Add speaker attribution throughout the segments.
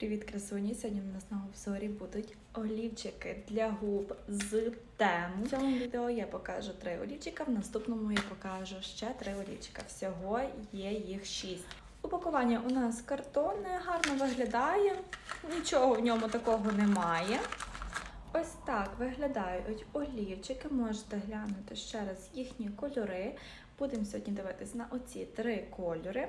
Speaker 1: Привіт, красуні! Сьогодні в нас на обзорі будуть олівчики для губ з тему. В цьому відео я покажу три олівчика, в наступному я покажу ще три олівчика. Всього є їх шість. Упакування у нас картонне, гарно виглядає, нічого в ньому такого немає. Ось так виглядають олівчики. Можете глянути ще раз їхні кольори. Будемо сьогодні дивитись на оці три кольори.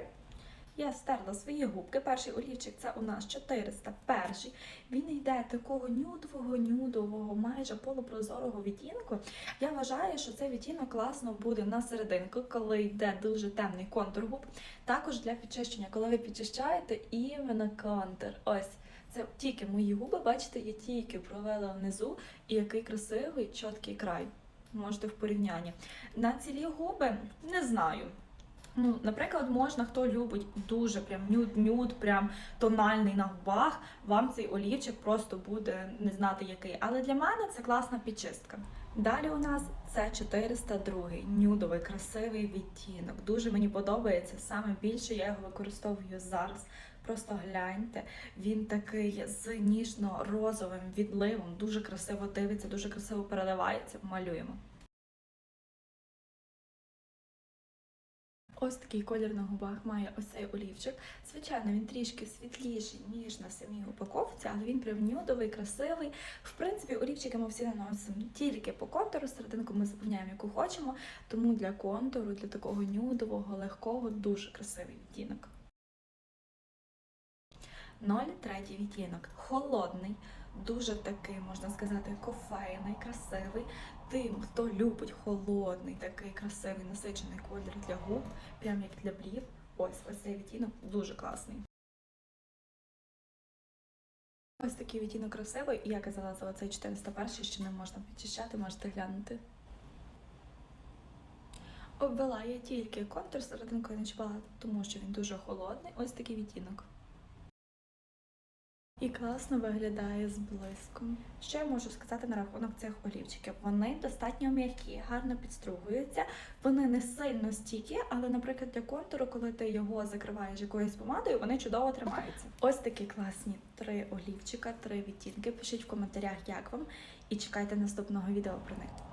Speaker 1: Я стерла свої губки. Перший олівчик це у нас 401. Він йде такого нюдового, нюдового, майже полупрозорого відтінку. Я вважаю, що цей відтінок класно буде на серединку, коли йде дуже темний контур губ. Також для підчищення, коли ви підчищаєте іменно контур. Ось. Це тільки мої губи, бачите, я тільки провела внизу, і який красивий, чіткий край. Можете в порівнянні. На цілі губи не знаю. Ну, наприклад, можна, хто любить дуже прям нюд-нюд, прям тональний на губах, вам цей олівчик просто буде не знати який. Але для мене це класна підчистка. Далі у нас це 402 нюдовий, красивий відтінок. Дуже мені подобається. Саме більше я його використовую зараз. Просто гляньте, він такий з ніжно-розовим відливом, дуже красиво дивиться, дуже красиво переливається. Малюємо. Ось такий колір на губах має ось цей олівчик. Звичайно, він трішки світліший, ніж на самій упаковці, але він прям нюдовий, красивий. В принципі, олівчики ми всі наносимо тільки по контуру, серединку ми заповняємо, яку хочемо. Тому для контуру, для такого нюдового, легкого, дуже красивий відтінок. 03 відтінок. Холодний, дуже такий, можна сказати, кофейний, красивий. Тим, хто любить холодний, такий красивий насичений колір для губ, прям як для брів. Ось ось цей відтінок дуже класний. Ось такий відтінок красивий, і я казала за оцей 401, що не можна підчищати, можете глянути. Обвела я тільки контур серединкою не чіпала, тому що він дуже холодний. Ось такий відтінок. І класно виглядає з блиском. Що я можу сказати на рахунок цих олівчиків? Вони достатньо м'які, гарно підстругуються, вони не сильно стійкі, але, наприклад, для контуру, коли ти його закриваєш якоюсь помадою, вони чудово тримаються. Ось такі класні три олівчика, три відтінки. Пишіть в коментарях, як вам, і чекайте наступного відео про них.